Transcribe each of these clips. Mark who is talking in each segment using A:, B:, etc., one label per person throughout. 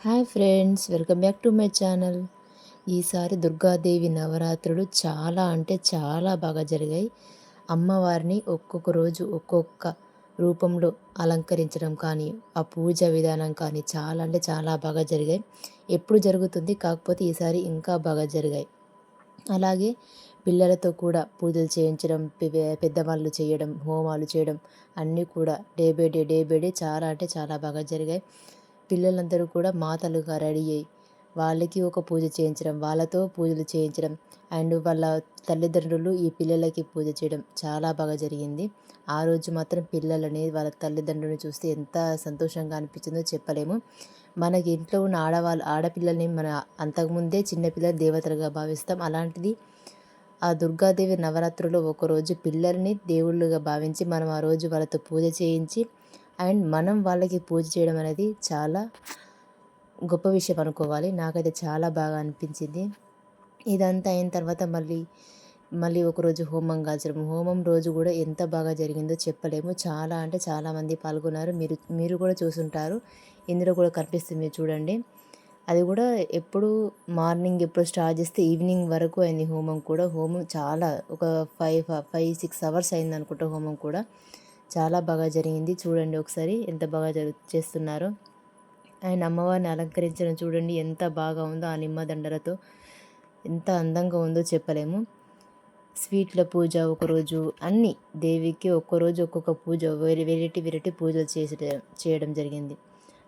A: Hi friends welcome back to my channel. ఈసారి దుర్గాదేవి నవరాత్రులు చాలా అంటే చాలా బాగా జరిగాయి. అమ్మవారిని ఒక్కొక్క రోజు ఒక్కొక్క రూపంలో అలంకరించడం కానీ ఆ పూజ విధానం కానీ చాలా అంటే చాలా బాగా జరిగాయి. ఎప్పుడు జరుగుతుంది కాకపోతే ఈసారి ఇంకా బాగా జరిగాయి. అలాగే పిల్లలతో కూడా పూజలు చేయించడం పెద్దవాళ్ళు చేయడం హోమాలు చేయడం అన్నీ కూడా day by day day by day చాలా అంటే చాలా బాగా జరిగాయి. పిల్లలందరూ కూడా మాతలుగా రెడీ అయ్యి వాళ్ళకి ఒక పూజ చేయించడం వాళ్ళతో పూజలు చేయించడం అండ్ వాళ్ళ తల్లిదండ్రులు ఈ పిల్లలకి పూజ చేయడం చాలా బాగా జరిగింది. ఆ రోజు మాత్రం పిల్లలని వాళ్ళ తల్లిదండ్రులను చూస్తే ఎంత సంతోషంగా అనిపించిందో చెప్పలేము. మనకి ఇంట్లో ఉన్న ఆడవాళ్ళు ఆడపిల్లల్ని మన అంతకుముందే చిన్నపిల్లల దేవతలుగా భావిస్తాం. అలాంటిది ఆ దుర్గాదేవి నవరాత్రులు ఒకరోజు పిల్లల్ని దేవుళ్ళుగా భావించి మనం ఆ రోజు వాళ్ళతో పూజ చేయించి అండ్ మనం వాళ్ళకి పూజ చేయడం అనేది చాలా గొప్ప విషయం అనుకోవాలి. నాకైతే చాలా బాగా అనిపించింది. ఇదంతా అయిన తర్వాత మళ్ళీ మళ్ళీ ఒకరోజు హోమం కాల్చడం హోమం రోజు కూడా ఎంత బాగా జరిగిందో చెప్పలేము. చాలా అంటే చాలామంది పాల్గొన్నారు. మీరు మీరు కూడా చూసుంటారు. ఇందులో కూడా కనిపిస్తుంది మీరు చూడండి. అది కూడా ఎప్పుడు మార్నింగ్ ఎప్పుడు స్టార్ట్ చేస్తే ఈవినింగ్ వరకు అయింది హోమం కూడా. హోమం చాలా ఒక ఫైవ్ ఫైవ్ సిక్స్ అవర్స్ అయింది అనుకుంటా హోమం కూడా. చాలా బాగా జరిగింది. చూడండి ఒకసారి ఎంత బాగా జరు చేస్తున్నారో. ఆయన అమ్మవారిని అలంకరించడం చూడండి ఎంత బాగా ఉందో ఆ నిమ్మదండలతో. ఎంత అందంగా ఉందో చెప్పలేము. స్వీట్ల పూజ ఒకరోజు అన్ని దేవికి ఒక్కరోజు ఒక్కొక్క పూజ వెరీ వెరైటీ వెరైటీ పూజలు చేసి చేయడం జరిగింది.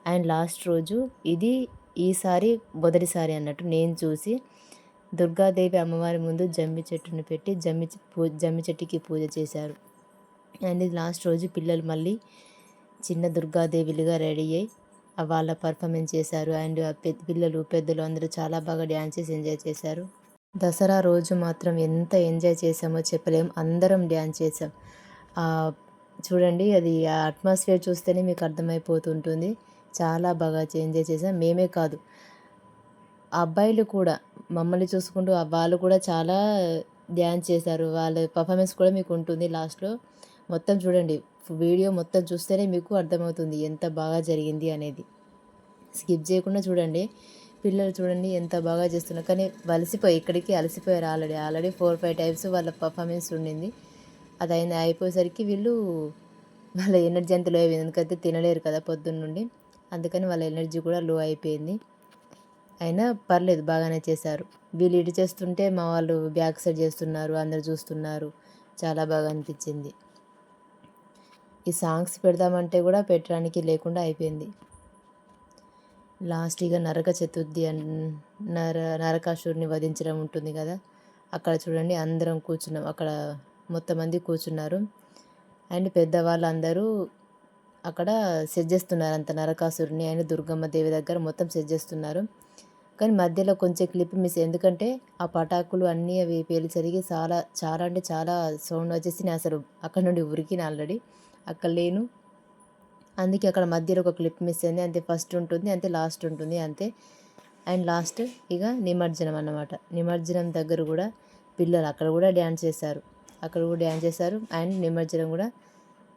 A: అండ్ లాస్ట్ రోజు ఇది ఈసారి మొదటిసారి అన్నట్టు నేను చూసి దుర్గాదేవి అమ్మవారి ముందు జమ్మి చెట్టును పెట్టి జమ్మి పూ జమ్మి చెట్టుకి పూజ చేశారు. అండ్ లాస్ట్ రోజు పిల్లలు మళ్ళీ చిన్న దుర్గాదేవిలుగా రెడీ అయ్యి వాళ్ళ పర్ఫార్మెన్స్ చేశారు. అండ్ పిల్లలు పెద్దలు అందరూ చాలా బాగా డ్యాన్స్ చేసి ఎంజాయ్ చేశారు. దసరా రోజు మాత్రం ఎంత ఎంజాయ్ చేసామో చెప్పలేము అందరం డ్యాన్స్ చేసాం చూడండి అది ఆ అట్మాస్ఫియర్ చూస్తేనే మీకు అర్థమైపోతుంటుంది. చాలా బాగా ఎంజాయ్ చేసాం మేమే కాదు అబ్బాయిలు కూడా మమ్మల్ని చూసుకుంటూ వాళ్ళు కూడా చాలా డ్యాన్స్ చేశారు. వాళ్ళ పర్ఫార్మెన్స్ కూడా మీకు ఉంటుంది లాస్ట్లో. మొత్తం చూడండి. వీడియో మొత్తం చూస్తేనే మీకు అర్థమవుతుంది ఎంత బాగా జరిగింది అనేది. స్కిప్ చేయకుండా చూడండి. పిల్లలు చూడండి ఎంత బాగా చేస్తున్నారు. కానీ వలసిపోయి ఇక్కడికి అలసిపోయారు already. Already four five times వాళ్ళ పర్ఫార్మెన్స్ ఉండింది. అది అయిన అయిపోయేసరికి వీళ్ళు వాళ్ళ ఎనర్జీ అంత లో అయిపోయింది. ఎందుకంటే తినలేరు కదా పొద్దున్న నుండి. అందుకని వాళ్ళ ఎనర్జీ కూడా లో అయిపోయింది. అయినా పర్లేదు బాగానే చేశారు. వీళ్ళు ఇటు చేస్తుంటే మా వాళ్ళు బ్యాక్ సైడ్ చేస్తున్నారు అందరు చూస్తున్నారు. చాలా బాగా అనిపించింది. ఈ సాంగ్స్ పెడదామంటే కూడా పెట్టడానికి లేకుండా అయిపోయింది. లాస్ట్ ఇక నరక చతుర్థి నర నరకాసురుని వధించడం ఉంటుంది కదా. అక్కడ చూడండి అందరం కూర్చున్నాం. అక్కడ మొత్తం మంది కూర్చున్నారు. అండ్ పెద్దవాళ్ళు అందరూ అక్కడ సెట్ చేస్తున్నారు అంత నరకాసురుని. ఆయన దుర్గమ్మ దేవి దగ్గర మొత్తం సెట్ చేస్తున్నారు. కానీ మధ్యలో కొంచెం క్లిప్ మిస్ ఎందుకంటే ఆ పటాకులు అన్నీ అవి పేలి చాలా చాలా అంటే చాలా సౌండ్ వచ్చేసి నేను అసలు. అక్కడ నుండి ఉరికిన ఆల్రెడీ. అక్కడ లేను. అందుకే అక్కడ మధ్యలో ఒక క్లిప్ మిస్ అయింది. అంతే ఫస్ట్ ఉంటుంది అంతే లాస్ట్ ఉంటుంది అంతే. అండ్ లాస్ట్ ఇక నిమజ్జనం అన్నమాట. నిమజ్జనం దగ్గర కూడా పిల్లలు అక్కడ కూడా డ్యాన్స్ చేశారు. అక్కడ కూడా డ్యాన్స్ చేశారు. అండ్ నిమజ్జనం కూడా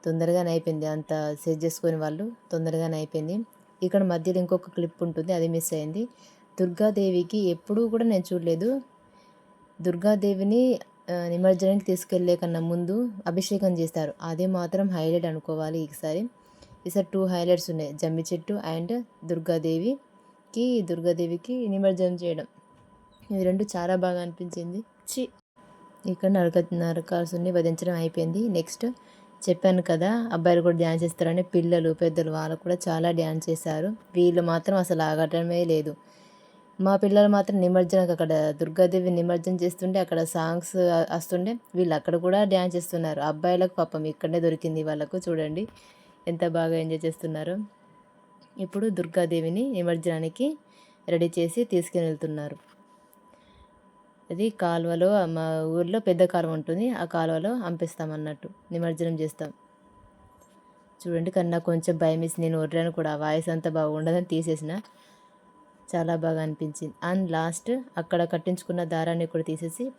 A: తొందరగానే అయిపోయింది. అంత సెట్ చేసుకుని వాళ్ళు తొందరగానే అయిపోయింది. ఇక్కడ మధ్యలో ఇంకొక క్లిప్ ఉంటుంది అది మిస్ అయింది. దుర్గాదేవికి ఎప్పుడూ కూడా నేను చూడలేదు. దుర్గాదేవిని నిమజ్జనానికి తీసుకెళ్ళే కన్నా ముందు అభిషేకం చేస్తారు. అది మాత్రం హైలైట్ అనుకోవాలి ఈసారి. ఈసారి టూ హైలైట్స్ ఉన్నాయి. జమ్మి చెట్టు అండ్ దుర్గాదేవికి దుర్గాదేవికి నిమజ్జనం చేయడం. ఇవి రెండు చాలా బాగా అనిపించింది. చి. ఇక్కడ నరక నరకాసుని వధించడం అయిపోయింది. నెక్స్ట్ చెప్పాను కదా అబ్బాయిలు కూడా డ్యాన్స్ చేస్తారని పిల్లలు పెద్దలు వాళ్ళు కూడా చాలా డ్యాన్స్ చేశారు. వీళ్ళు మాత్రం అసలు ఆగటమే లేదు. మా పిల్లలు మాత్రం నిమజ్జనం అక్కడ దుర్గాదేవి నిమజ్జనం చేస్తుంటే అక్కడ సాంగ్స్ వస్తుండే వీళ్ళు అక్కడ కూడా డ్యాన్స్ చేస్తున్నారు. అబ్బాయిలకు పాపం ఇక్కడనే దొరికింది వాళ్ళకు చూడండి. ఎంత బాగా ఎంజాయ్ చేస్తున్నారు. ఇప్పుడు దుర్గాదేవిని నిమజ్జనానికి రెడీ చేసి తీసుకుని వెళ్తున్నారు. అది కాలువలో మా ఊర్లో పెద్ద కాలువ ఉంటుంది. ఆ కాలువలో అంపిస్తాం అన్నట్టు. నిమజ్జనం చేస్తాం. చూడండి కన్నా కొంచెం భయం వేసి నేను వడ్రాను కూడా వాయిస్ అంతా బాగుండదని తీసేసిన. చాలా బాగా అనిపించింది. అండ్ లాస్ట్ అక్కడ కట్టించుకున్న దారాన్ని కూడా తీసేసి